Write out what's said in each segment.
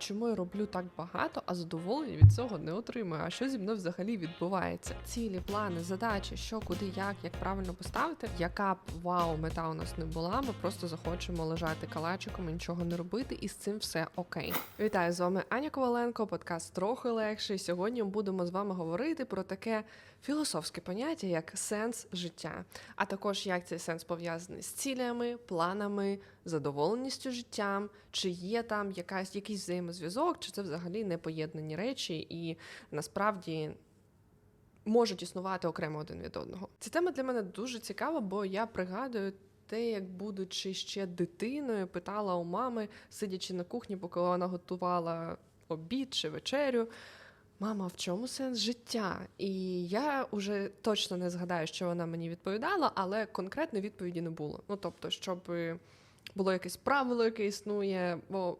чому я роблю так багато, а задоволення від цього не отримую? А що зі мною взагалі відбувається? Цілі, плани, задачі, що, куди, як, як правильно поставити, яка б вау мета у нас не була. Ми просто захочемо лежати калачиком і нічого не робити, і з цим все окей. Вітаю з вами Аня Коваленко, подкаст трохи легший. Сьогодні будемо з вами говорити про таке філософське поняття, як сенс життя, а також як цей сенс пов'язаний з цілями, планами, задоволеністю життям, чи є там якась якийсь взаємозв'язок, чи це взагалі не поєднані речі, і насправді. Можуть існувати окремо один від одного. Ця тема для мене дуже цікава, бо я пригадую те, як будучи ще дитиною, питала у мами, сидячи на кухні, поки вона готувала обід чи вечерю. Мама, в чому сенс життя? І я вже точно не згадаю, що вона мені відповідала, але конкретної відповіді не було. Ну тобто, щоб було якесь правило, яке існує, бо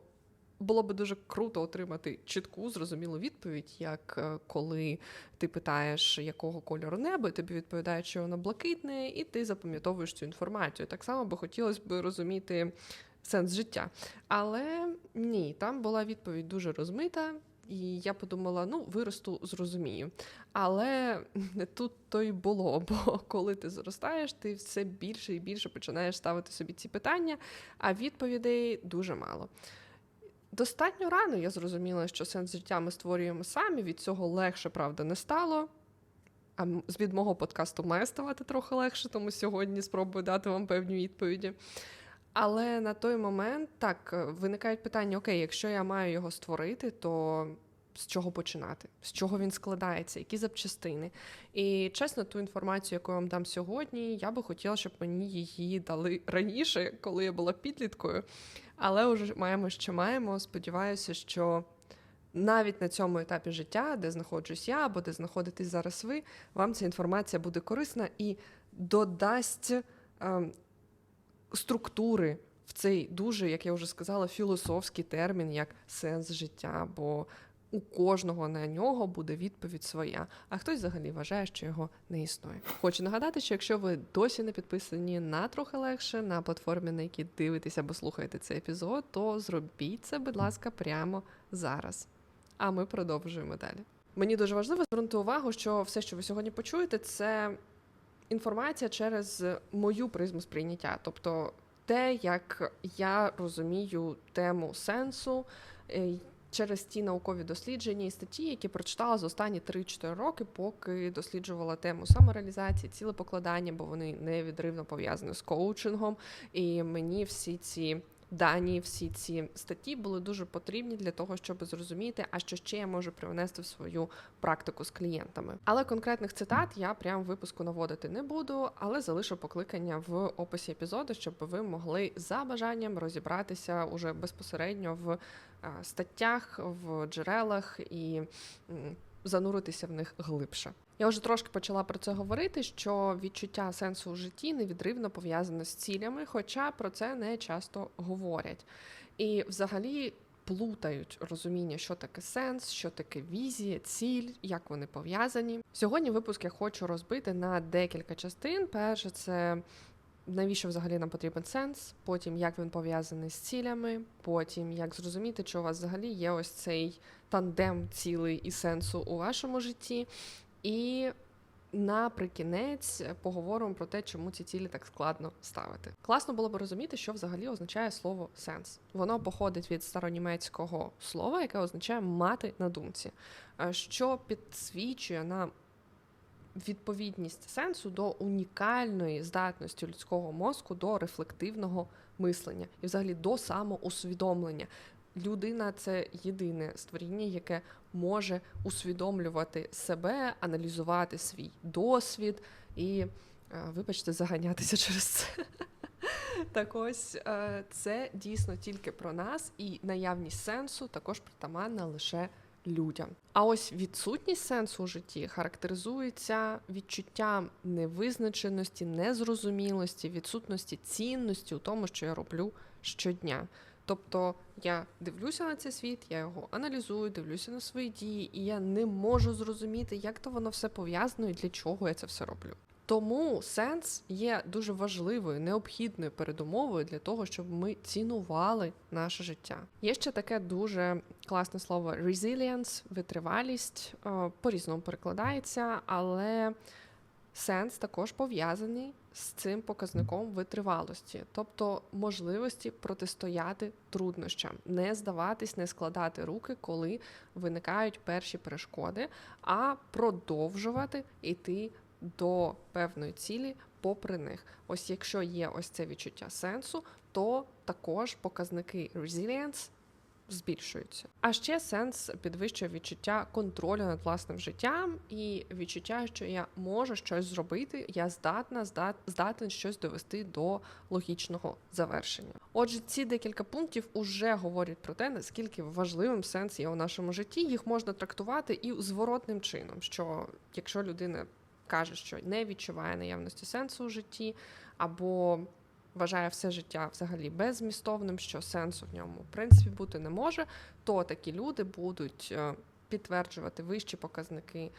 було би дуже круто отримати чітку, зрозумілу відповідь, як е, коли ти питаєш, якого кольору небо, тобі відповідають, що воно блакитне, і ти запам'ятовуєш цю інформацію. Так само би хотілося б розуміти сенс життя. Але ні, там була відповідь дуже розмита. І я подумала, ну виросту, зрозумію. Але не тут то й було. Бо коли ти зростаєш, ти все більше і більше починаєш ставити собі ці питання, а відповідей дуже мало. Достатньо рано я зрозуміла, що сенс життя ми створюємо самі. Від цього легше, правда, не стало. А від мого подкасту має ставати трохи легше, тому сьогодні спробую дати вам певні відповіді. Але на той момент так виникають питання: окей, якщо я маю його створити, то з чого починати, з чого він складається, які запчастини. І чесно, ту інформацію, яку я вам дам сьогодні, я би хотіла, щоб мені її дали раніше, коли я була підліткою. Але вже маємо, що маємо. Сподіваюся, що. Навіть на цьому етапі життя, де знаходжусь я або де знаходитесь зараз ви, вам ця інформація буде корисна і додасть е, структури в цей дуже, як я вже сказала, філософський термін як сенс життя. Бо у кожного на нього буде відповідь своя, а хтось взагалі вважає, що його не існує. Хочу нагадати, що якщо ви досі не підписані на трохи легше на платформі, на якій дивитесь або слухаєте цей епізод, то зробіть це, будь ласка, прямо зараз. А ми продовжуємо далі. Мені дуже важливо звернути увагу, що все, що ви сьогодні почуєте, це інформація через мою призму сприйняття, тобто те, як я розумію тему сенсу. Через ті наукові дослідження і статті, які прочитала за останні 3-4 роки, поки досліджувала тему самореалізації, цілепокладання, бо вони невідривно пов'язані з коучингом. І мені всі ці дані, всі ці статті були дуже потрібні для того, щоб зрозуміти, а що ще я можу привнести в свою практику з клієнтами. Але конкретних цитат я прям в випуску наводити не буду, але залишу покликання в описі епізоду, щоб ви могли за бажанням розібратися уже безпосередньо в статтях, в джерелах і зануритися в них глибше. Я вже трошки почала про це говорити, що відчуття сенсу у житті невідривно пов'язане з цілями, хоча про це не часто говорять. І взагалі плутають розуміння, що таке сенс, що таке візія, ціль, як вони пов'язані. Сьогодні випуск я хочу розбити на декілька частин. Перше, це навіщо взагалі нам потрібен сенс, потім як він пов'язаний з цілями, потім як зрозуміти, що у вас взагалі є ось цей тандем цілий і сенсу у вашому житті. І наприкінець поговоримо про те, чому ці цілі так складно ставити. Класно було б розуміти, що взагалі означає слово сенс. Воно походить від старонімецького слова, яке означає мати на думці, що підсвічує нам відповідність сенсу до унікальної здатності людського мозку до рефлективного мислення і, взагалі, до самоусвідомлення. Людина це єдине створіння, яке може усвідомлювати себе, аналізувати свій досвід і, вибачте, заганятися через це. Так ось це дійсно тільки про нас, і наявність сенсу також притаманна лише людям. А ось відсутність сенсу у житті характеризується відчуттям невизначеності, незрозумілості, відсутності цінності у тому, що я роблю щодня. Тобто я дивлюся на цей світ, я його аналізую, дивлюся на свої дії, і я не можу зрозуміти, як то воно все пов'язано і для чого я це все роблю. Тому сенс є дуже важливою, необхідною передумовою для того, щоб ми цінували наше життя. Є ще таке дуже класне слово resilience, витривалість, е, по-різному перекладається, але сенс також пов'язаний з цим показником витривалості, тобто можливості протистояти труднощам, не здаватись, не складати руки, коли виникають перші перешкоди, а продовжувати йти до певної цілі попри них. Ось якщо є ось це відчуття сенсу, то також показники resilience збільшуються. А ще сенс підвищує відчуття контролю над власним життям і відчуття, що я можу щось зробити, я здатна, здат, здатен щось довести до логічного завершення. Отже, ці декілька пунктів уже говорять про те, наскільки важливим сенс є у нашому житті. Їх можна трактувати і зворотним чином, що якщо людина каже, що не відчуває наявності сенсу у житті, або вважає все життя взагалі беззмістовним, що сенсу в ньому в принципі бути не може, то такі люди будуть е, підтверджувати вищі показники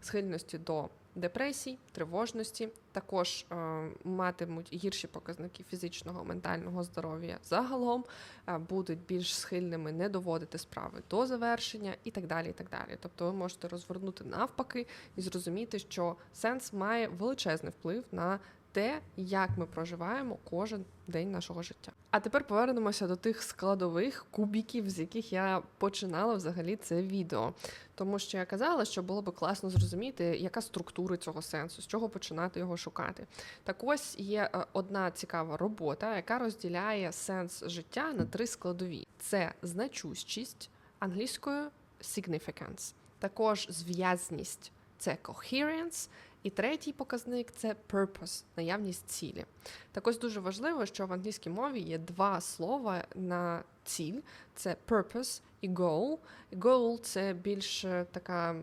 схильності до депресій, тривожності, також е, матимуть гірші показники фізичного ментального здоров'я загалом, е, будуть більш схильними не доводити справи до завершення і так далі. і так далі. Тобто ви можете розвернути навпаки і зрозуміти, що сенс має величезний вплив на те, як ми проживаємо кожен день нашого життя. А тепер повернемося до тих складових кубіків, з яких я починала взагалі це відео. Тому що я казала, що було би класно зрозуміти, яка структура цього сенсу, з чого починати його шукати. Так ось є е, одна цікава робота, яка розділяє сенс життя на три складові: це значущість англійською significance, також зв'язність це coherence, і третій показник це purpose, наявність цілі. Так ось дуже важливо, що в англійській мові є два слова на ціль: це purpose і goal. Goal – це більш е, така.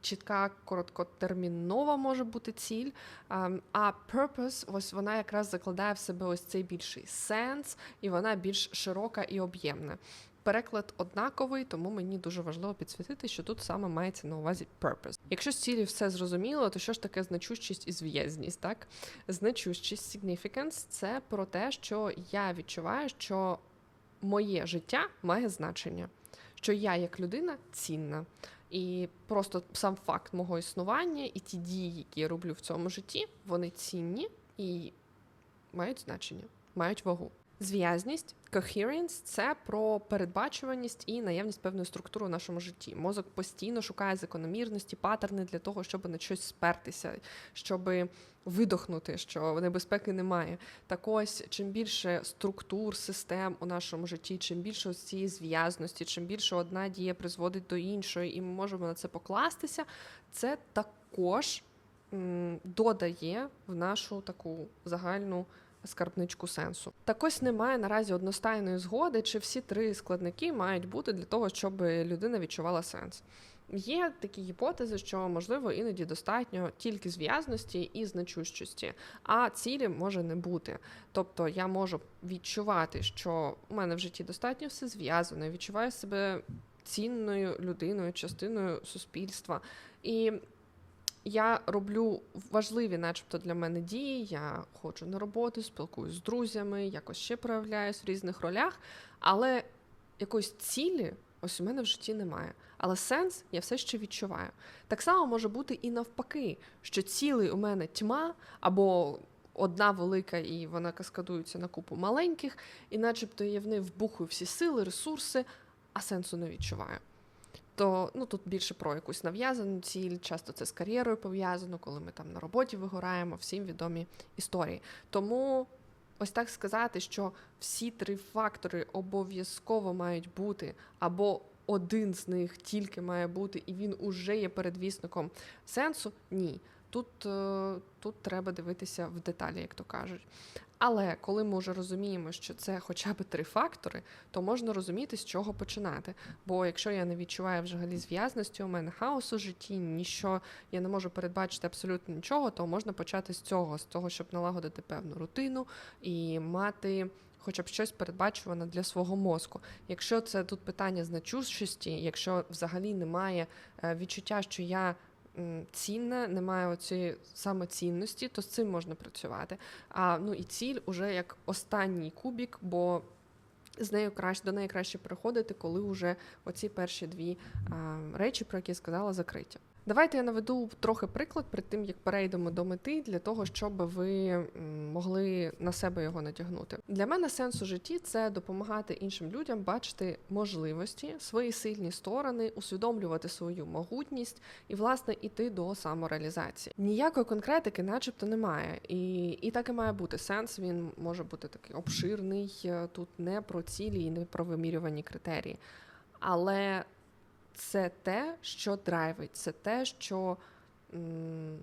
Чітка, короткотермінова може бути ціль. А purpose, ось вона якраз закладає в себе ось цей більший сенс, і вона більш широка і об'ємна. Переклад однаковий, тому мені дуже важливо підсвітити, що тут саме мається на увазі purpose. Якщо з цілі все зрозуміло, то що ж таке значущість і зв'язність? Так, значущість significance – це про те, що я відчуваю, що моє життя має значення, що я як людина цінна. І просто сам факт мого існування і ті дії, які я роблю в цьому житті, вони цінні і мають значення, мають вагу. Зв'язність, coherence – це про передбачуваність і наявність певної структури в нашому житті. Мозок постійно шукає закономірності, паттерни для того, щоб на щось спертися, щоб видохнути, що небезпеки немає. Так ось чим більше структур, систем у нашому житті, чим більше цієї зв'язності, чим більше одна дія призводить до іншої, і ми можемо на це покластися, це також додає в нашу таку загальну скарбничку сенсу. Так ось немає наразі одностайної згоди, чи всі три складники мають бути для того, щоб людина відчувала сенс. Є такі гіпотези, що можливо іноді достатньо тільки зв'язності і значущості, а цілі може не бути. Тобто я можу відчувати, що у мене в житті достатньо все зв'язано, відчуваю себе цінною людиною, частиною суспільства. І я роблю важливі, начебто, для мене дії. Я ходжу на роботу, спілкуюсь з друзями, якось ще проявляюсь в різних ролях, але якоїсь цілі ось у мене в житті немає. Але сенс я все ще відчуваю. Так само може бути і навпаки, що цілий у мене тьма або. Одна велика, і вона каскадується на купу маленьких, і начебто я в неї вбухую всі сили, ресурси, а сенсу не відчуваю то ну тут більше про якусь нав'язану ціль, часто це з кар'єрою пов'язано, коли ми там на роботі вигораємо, всім відомі історії. Тому ось так сказати, що всі три фактори обов'язково мають бути, або один з них тільки має бути, і він уже є передвісником сенсу, ні. Тут е, тут треба дивитися в деталі, як то кажуть. Але коли ми вже розуміємо, що це хоча б три фактори, то можна розуміти, з чого починати. Бо якщо я не відчуваю взагалі зв'язності, у мене хаос у житті, ніщо я не можу передбачити абсолютно нічого, то можна почати з цього, з того, щоб налагодити певну рутину і мати. Хоча б щось передбачуване для свого мозку. Якщо це тут питання значущості, якщо взагалі немає е, відчуття, що я цінне, немає оцієї самоцінності, то з цим можна працювати. А ну і ціль уже як останній кубік, бо з нею краще до неї краще приходити, коли вже оці перші дві а, речі, про які я сказала, закриті. Давайте я наведу трохи приклад перед тим, як перейдемо до мети, для того, щоб ви могли на себе його натягнути. Для мене сенс у житті це допомагати іншим людям бачити можливості, свої сильні сторони, усвідомлювати свою могутність і, власне, іти до самореалізації. Ніякої конкретики, начебто, немає, і і так і має бути сенс. Він може бути такий обширний. Е, тут не про цілі і не про вимірювані критерії. Але це те, що драйвить, це те, що м,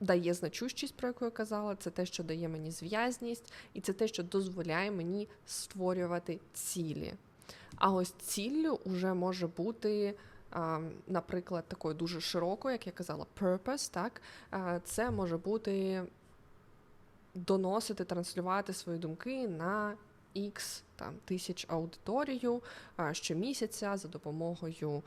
дає значущість, про яку я казала, це те, що дає мені зв'язність, і це те, що дозволяє мені створювати цілі. А ось ціллю вже може бути. Наприклад, такою дуже широкою, як я казала, purpose, так це може бути доносити, транслювати свої думки на X там тисяч аудиторію щомісяця за допомогою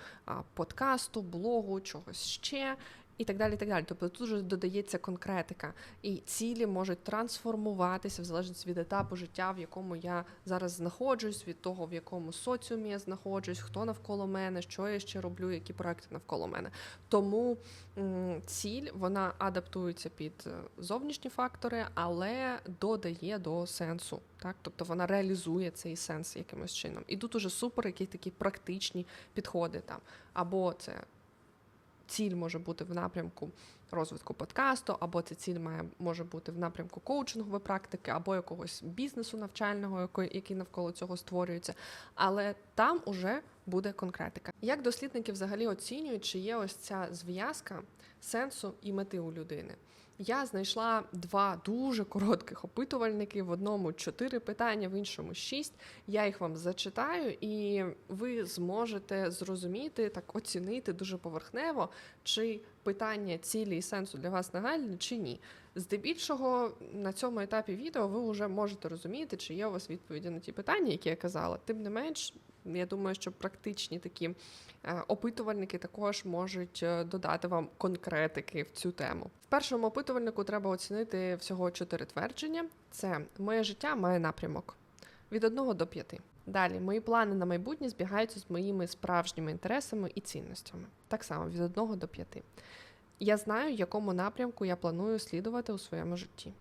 подкасту, блогу, чогось ще і так далі. так далі. Тобто тут вже додається конкретика, і цілі можуть трансформуватися в залежності від етапу життя, в якому я зараз знаходжусь, від того, в якому соціумі я знаходжусь, хто навколо мене, що я ще роблю, які проекти навколо мене. Тому ціль вона адаптується під е, зовнішні фактори, але додає до сенсу. Так, тобто вона реалізує цей сенс якимось чином. І тут уже супер, якісь такі практичні підходи там. Або це ціль може бути в напрямку розвитку подкасту, або ця ціль має може бути в напрямку коучингової практики, або якогось бізнесу навчального, який навколо цього створюється. Але там уже буде конкретика. Як дослідники взагалі оцінюють, чи є ось ця зв'язка сенсу і мети у людини? Я знайшла два дуже коротких опитувальники. В одному чотири питання, в іншому шість. Я їх вам зачитаю, і ви зможете зрозуміти, так оцінити дуже поверхнево, чи питання цілі і сенсу для вас нагальне, чи ні. Здебільшого на цьому етапі відео ви вже можете розуміти, чи є у вас відповіді на ті питання, які я казала. Тим не менш, я думаю, що практичні такі е, опитувальники також можуть е, додати вам конкретики в цю тему. В першому опитувальнику треба оцінити всього чотири твердження: це моє життя має напрямок від 1 до 5. Далі мої плани на майбутнє збігаються з моїми справжніми інтересами і цінностями. Так само від 1 до 5. Я знаю, якому напрямку я планую слідувати у своєму житті.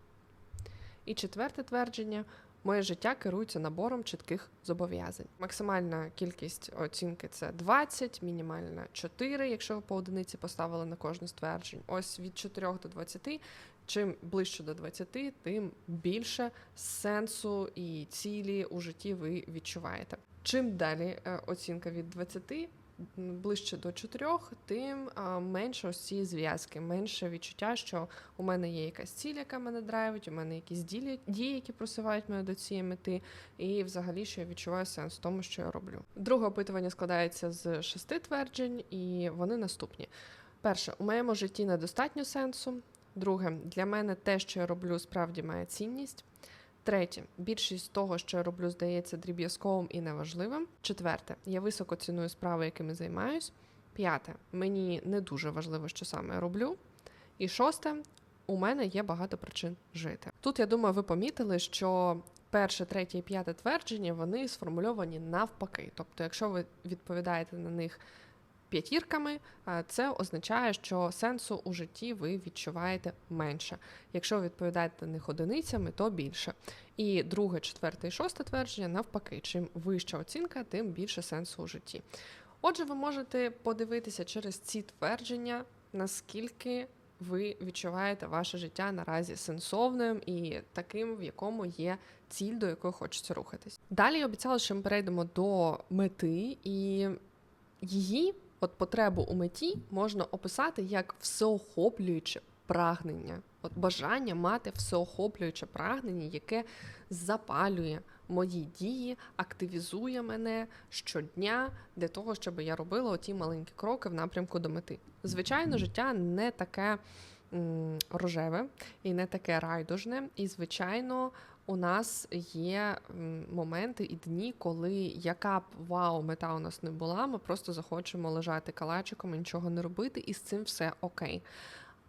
І четверте твердження: Моє життя керується набором чітких зобов'язань. Максимальна кількість оцінки це 20, мінімальна 4, якщо по одиниці поставили на кожне стверджень. Ось від 4 до 20. Чим ближче до 20, тим більше сенсу і цілі у житті ви відчуваєте. Чим далі е, оцінка від 20, ближче до чотирьох, тим менше ось ці зв'язки, менше відчуття, що у мене є якась ціль, яка мене драйвить, у мене якісь дії, які просувають мене до цієї мети, і взагалі що я відчуваю сенс в тому, що я роблю. Друге опитування складається з шести тверджень, і вони наступні. Перше, у моєму житті недостатньо сенсу. Друге, для мене те, що я роблю, справді має цінність. Третє, більшість того, що я роблю, здається дріб'язковим і неважливим. Четверте, я високо ціную справи, якими займаюсь. П'яте, мені не дуже важливо, що саме я роблю. І шосте, у мене є багато причин жити. Тут я думаю, ви помітили, що перше, третє і п'яте твердження вони сформульовані навпаки. Тобто, якщо ви відповідаєте на них п'ятірками, це означає, що сенсу у житті ви відчуваєте менше. Якщо відповідаєте на них одиницями, то більше. І друге, четверте і шосте твердження навпаки, чим вища оцінка, тим більше сенсу у житті. Отже, ви можете подивитися через ці твердження, наскільки ви відчуваєте ваше життя наразі сенсовним і таким, в якому є ціль, до якої хочеться рухатись. Далі я обіцяла, що ми перейдемо до мети, і її От потребу у меті можна описати як всеохоплююче прагнення, от бажання мати всеохоплююче прагнення, яке запалює мої дії, активізує мене щодня для того, щоб я робила оті маленькі кроки в напрямку до мети. Звичайно, життя не таке рожеве і не таке райдужне, і звичайно у нас є моменти і дні, коли яка б вау мета у нас не була, ми просто захочемо лежати калачиком і нічого не робити, і з цим все окей.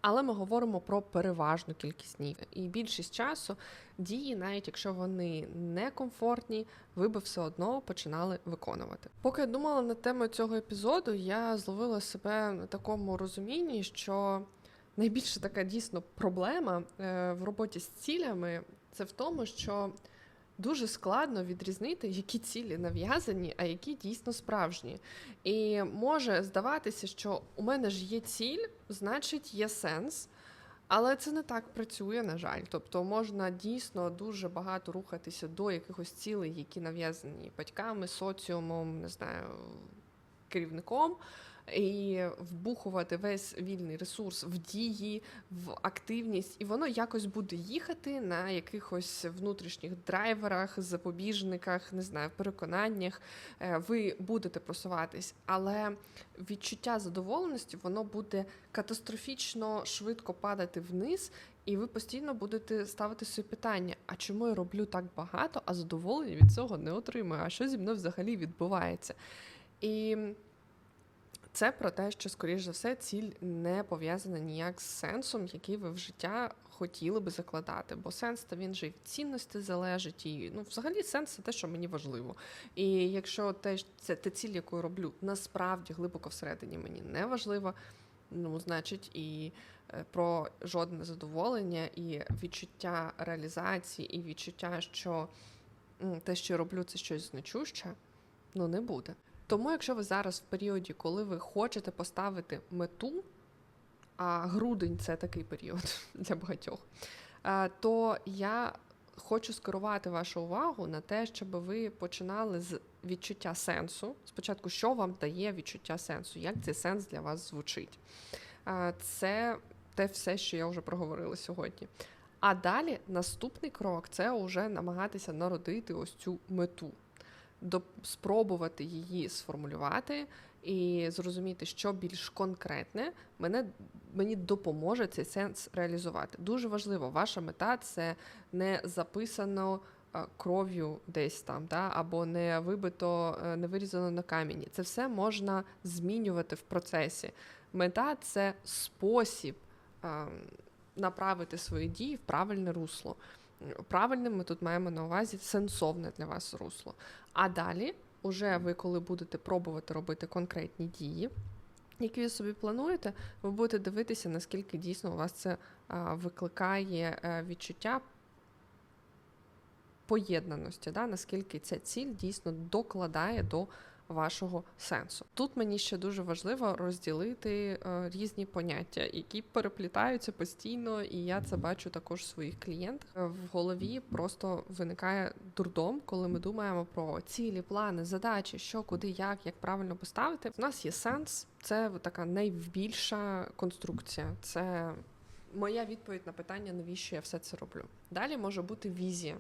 Але ми говоримо про переважну кількість днів. І більшість часу дії, навіть якщо вони некомфортні, ви би все одно починали виконувати. Поки я думала над темою цього епізоду, я зловила себе на такому розумінні, що найбільша така дійсно проблема е, в роботі з цілями це в тому, що дуже складно відрізнити, які цілі нав'язані, а які дійсно справжні. І може здаватися, що у мене ж є ціль, значить є сенс. Але це не так працює, на жаль. Тобто можна дійсно дуже багато рухатися до якихось цілей, які нав'язані батьками, соціумом, не знаю, керівником, і вбухувати весь вільний ресурс в дії, в активність, і воно якось буде їхати на якихось внутрішніх драйверах, запобіжниках, не знаю, переконаннях. Е, Ви будете просуватись, але відчуття задоволеності воно буде катастрофічно швидко падати вниз. І ви постійно будете ставити собі питання: а чому я роблю так багато, а задоволення від цього не отримую? А що зі мною взагалі відбувається? І це про те, що, скоріш за все, ціль не пов'язана ніяк з сенсом, який ви в життя хотіли би закладати. Бо сенс та він же від цінності залежить. І ну, взагалі, сенс це те, що мені важливо. І якщо те, це те ціль, яку роблю, насправді глибоко всередині мені не важливо, ну значить і е, про жодне задоволення, і відчуття реалізації, і відчуття, що те, що роблю, це щось значуще, ну не буде. Тому, якщо ви зараз в періоді, коли ви хочете поставити мету, а грудень це такий період для багатьох, то я хочу скерувати вашу увагу на те, щоб ви починали з відчуття сенсу. Спочатку, що вам дає відчуття сенсу, як цей сенс для вас звучить. Це те все, що я вже проговорила сьогодні. А далі наступний крок це вже намагатися народити ось цю мету спробувати її сформулювати і зрозуміти, що більш конкретне мене мені допоможе цей сенс реалізувати. Дуже важливо, ваша мета це не записано. Кров'ю десь там, да, або не вибито, е, не вирізано на камені. Це все можна змінювати в процесі. Мета це спосіб е, направити свої дії в правильне русло. Правильним ми тут маємо на увазі сенсовне для вас русло. А далі, уже ви, коли будете пробувати робити конкретні дії, які ви собі плануєте, ви будете дивитися, наскільки дійсно у вас це викликає е, відчуття поєднаності, да? наскільки ця ціль дійсно докладає до вашого сенсу. Тут мені ще дуже важливо розділити е, різні поняття, які переплітаються постійно, і я це бачу також в своїх клієнтах. В голові просто виникає дурдом, коли ми думаємо про цілі, плани, задачі, що, куди, як, як правильно поставити. У нас є сенс, це така найбільша конструкція. Це моя відповідь на питання, навіщо я все це роблю. Далі може бути візія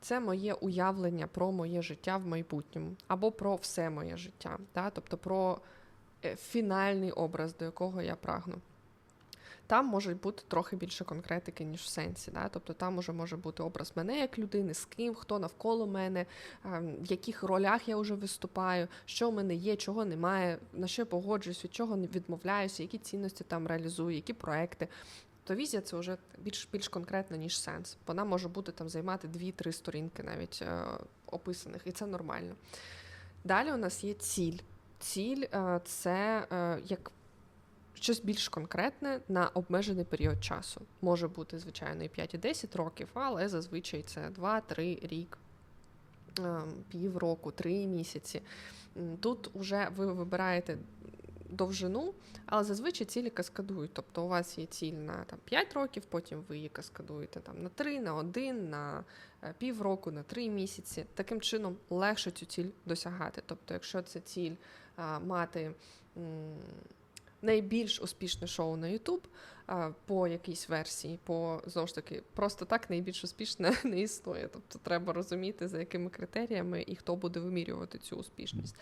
це моє уявлення про моє життя в майбутньому, або про все моє життя, да? тобто про е, фінальний образ, до якого я прагну. Там може бути трохи більше конкретики, ніж в сенсі. Да? Тобто там уже може бути образ мене як людини, з ким, хто навколо мене, ем, в яких ролях я вже виступаю, що в мене є, чого немає, на що погоджуюсь, від чого відмовляюся, які цінності там реалізую, які проекти то візія це вже більш більш конкретно, ніж сенс. Вона може бути там займати дві-три сторінки навіть е, описаних, і це нормально. Далі у нас є ціль. Ціль е, це е, як щось більш конкретне на обмежений період часу. Може бути, звичайно, і 5 і 10 років, але зазвичай це 2-3 рік, е, півроку, 3 місяці. Тут вже ви вибираєте довжину, але зазвичай цілі каскадують. Тобто у вас є ціль на там, 5 років, потім ви її каскадуєте там, на 3, на 1, на е, півроку, на 3 місяці. Таким чином легше цю ціль досягати. Тобто, якщо це ціль а, мати. М Найбільш успішне шоу на YouTube по якійсь версії, по знову ж таки, просто так найбільш успішне не існує. Тобто треба розуміти, за якими критеріями і хто буде вимірювати цю успішність.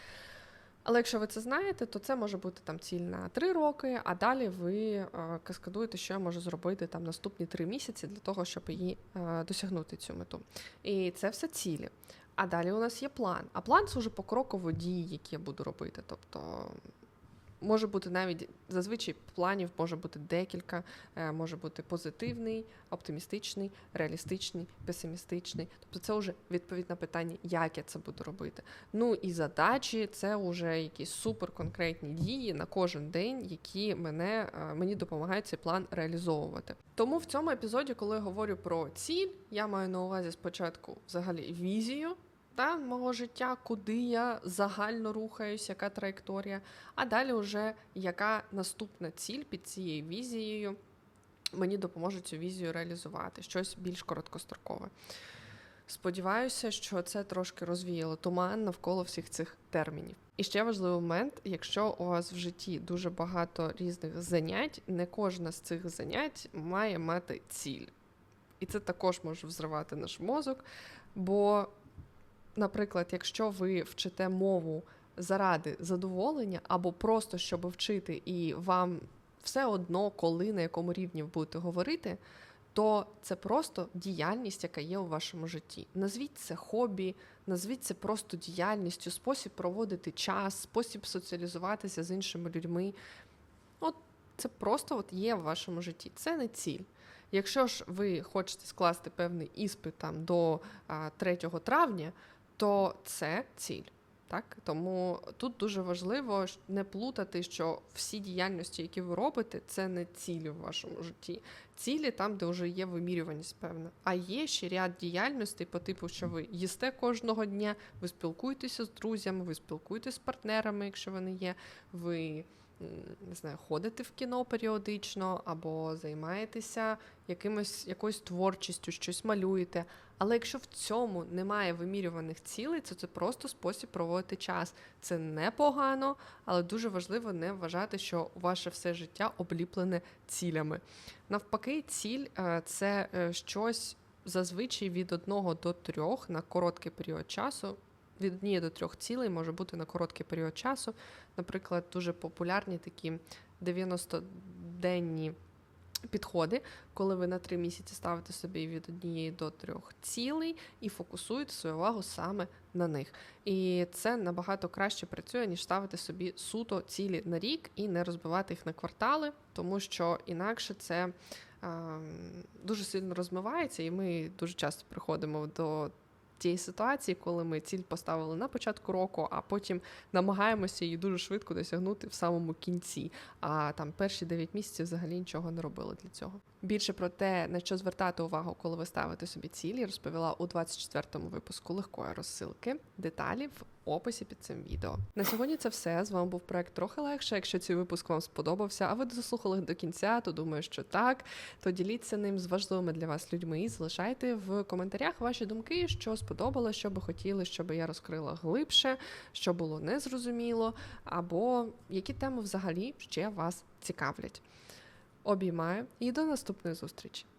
Але якщо ви це знаєте, то це може бути там ціль на 3 роки, а далі ви е, каскадуєте, що я можу зробити там наступні 3 місяці для того, щоб її е, досягнути цю мету. І це все цілі. А далі у нас є план. А план це вже покроково дії, які я буду робити. Тобто може бути навіть зазвичай планів може бути декілька, е, може бути позитивний, оптимістичний, реалістичний, песимістичний. Тобто це вже відповідь на питання, як я це буду робити. Ну і задачі це вже якісь суперконкретні дії на кожен день, які мене е, мені допомагають цей план реалізовувати. Тому в цьому епізоді, коли я говорю про ціль, я маю на увазі спочатку взагалі візію та мого життя, куди я загально рухаюсь, яка траєкторія, а далі вже яка наступна ціль під цією візією мені допоможе цю візію реалізувати, щось більш короткострокове. Сподіваюся, що це трошки розвіяло туман навколо всіх цих термінів. І ще важливий момент: якщо у вас в житті дуже багато різних занять, не кожна з цих занять має мати ціль. І це також може взривати наш мозок. Бо, наприклад, якщо ви вчите мову заради задоволення, або просто щоб вчити, і вам все одно, коли на якому рівні ви будете говорити, то це просто діяльність, яка є у вашому житті. Назвіть це хобі, назвіть це просто діяльністю, спосіб проводити час, спосіб соціалізуватися з іншими людьми. От це просто от є в вашому житті. Це не ціль. Якщо ж ви хочете скласти певний іспит там до а, 3 травня, то це ціль. Так, тому тут дуже важливо не плутати, що всі діяльності, які ви робите, це не цілі в вашому житті. Цілі там, де вже є вимірюваність, певна. А є ще ряд діяльностей по типу, що ви їсте кожного дня, ви спілкуєтеся з друзями, ви спілкуєтеся з партнерами, якщо вони є. ви не знаю, ходите в кіно періодично, або займаєтеся якимось якоюсь творчістю, щось малюєте. Але якщо в цьому немає вимірюваних цілей, то це просто спосіб проводити час. Це непогано, але дуже важливо не вважати, що ваше все життя обліплене цілями. Навпаки, ціль е, це е, щось зазвичай від одного до трьох на короткий період часу від однієї до трьох цілей може бути на короткий період часу. Наприклад, дуже популярні такі 90-денні підходи, коли ви на три місяці ставите собі від однієї до трьох цілей і фокусуєте свою увагу саме на них. І це набагато краще працює, ніж ставити собі суто цілі на рік і не розбивати їх на квартали, тому що інакше це. Дуже сильно розмивається, і ми дуже часто приходимо до тієї ситуації, коли ми ціль поставили на початку року, а потім намагаємося її дуже швидко досягнути в самому кінці. А там перші 9 місяців взагалі нічого не робили для цього. Більше про те, на що звертати увагу, коли ви ставите собі цілі, розповіла у 24-му випуску легкої розсилки. Деталі в описі під цим відео. На сьогодні це все. З вами був проект трохи легше. Якщо цей випуск вам сподобався, а ви дослухали до кінця, то думаю, що так. То діліться ним з важливими для вас людьми і залишайте в коментарях ваші думки, що сподобалося, що би хотіли, щоб я розкрила глибше, що було незрозуміло, або які теми взагалі ще вас цікавлять. Обіймаю і до наступної зустрічі!